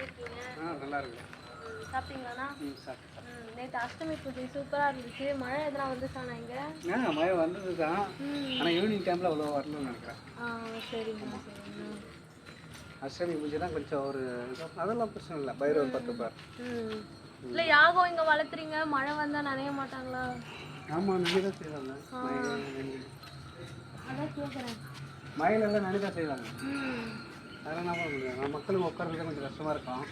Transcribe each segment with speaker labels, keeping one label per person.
Speaker 1: இருக்கீங்க?
Speaker 2: ஆ நல்லா இருக்கு
Speaker 1: ம், சாப்பிட்டீங்களாண்ணா?
Speaker 2: ம் சாப்பிட்டு
Speaker 1: ம் நேற்று அஷ்டமி பூஜை சூப்பராக இருந்துச்சு. மழை எதனா வந்துச்சாண்ணா இங்கே?
Speaker 2: ஆ மழை வந்தது தான் ஆனால் ஈவினிங் டைமில் அவ்வளோ வரணும்னு நினைக்கிறேன்.
Speaker 1: ஆ சரிங்கண்ணா சரிங்கண்ணா
Speaker 2: அஷ்டமி பூஜை தான் கொஞ்சம் ஒரு அதெல்லாம் பிரச்சனை இல்லை. பைரவர் பத்து பேர்
Speaker 1: ம். இல்லை யாகம் இங்கே வளர்த்துறீங்க? மழை வந்தால் நனைய மாட்டாங்களா?
Speaker 2: ஆமாம் தான் செய்வாங்க.
Speaker 1: அதான் கேட்குறேன்
Speaker 2: மழையிலெல்லாம் நனி தான் செய்வாங்க அதெல்லாம் நம்ம முடியும் நம்ம மக்களுக்கு உட்காரதுக்கு கொஞ்சம் கஷ்டமாக இருக்கும்.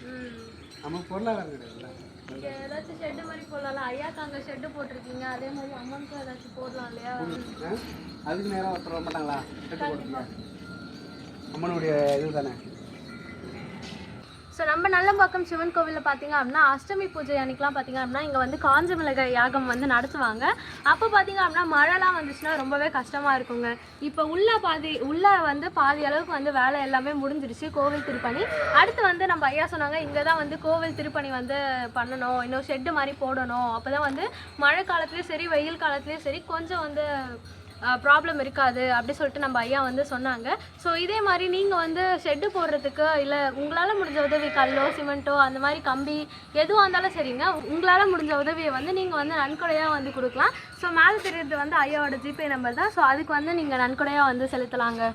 Speaker 2: நம்ம பொருளாதாரம் கிடையாதுல்ல.
Speaker 1: இங்கே ஏதாச்சும் ஷெட்டு மாதிரி போடலாம் ஐயாக்கு அங்கே ஷெட்டு போட்டிருக்கீங்க. அதே மாதிரி அம்மனுக்கும் ஏதாச்சும் போடலாம் இல்லையா?
Speaker 2: அதுக்கு நேரம் ஒருத்தர் மாட்டாங்களா? கட்டு போட்டுங்க அம்மனுடைய இது தானே?
Speaker 1: ஸோ நம்ம நல்லம்பாக்கம் சிவன் கோவிலில் பார்த்தீங்க அப்படின்னா அஷ்டமி பூஜை அன்றைக்கெலாம் பார்த்தீங்க அப்படின்னா இங்கே வந்து காஞ்ச மிளகாய் யாகம் வந்து நடத்துவாங்க. அப்போ பார்த்தீங்க அப்படின்னா மழைலாம் வந்துச்சுன்னா ரொம்பவே கஷ்டமாக இருக்குங்க. இப்போ உள்ள பாதி உள்ள வந்து பாதி அளவுக்கு வந்து வேலை எல்லாமே முடிஞ்சிருச்சு கோவில் திருப்பணி. அடுத்து வந்து நம்ம ஐயா சொன்னாங்க இங்கே தான் வந்து கோவில் திருப்பணி வந்து பண்ணணும் இன்னும் ஷெட்டு மாதிரி போடணும். அப்போ தான் வந்து மழை காலத்துலேயும் சரி வெயில் காலத்துலேயும் சரி கொஞ்சம் வந்து ப்ராப்ளம் இருக்காது அப்படி சொல்லிட்டு நம்ம ஐயா வந்து சொன்னாங்க. ஸோ இதே மாதிரி நீங்கள் வந்து ஷெட்டு போடுறதுக்கு இல்லை உங்களால் முடிஞ்ச உதவி கல்லோ சிமெண்ட்டோ அந்த மாதிரி கம்பி எதுவாக இருந்தாலும் சரிங்க. உங்களால் முடிஞ்ச உதவியை வந்து நீங்கள் வந்து நன்கொடையாக வந்து கொடுக்கலாம். ஸோ மேலே தெரியுறது வந்து ஐயாவோட ஜிபே நம்பர் தான். ஸோ அதுக்கு வந்து நீங்கள் நன்கொடையாக வந்து செலுத்தலாங்க.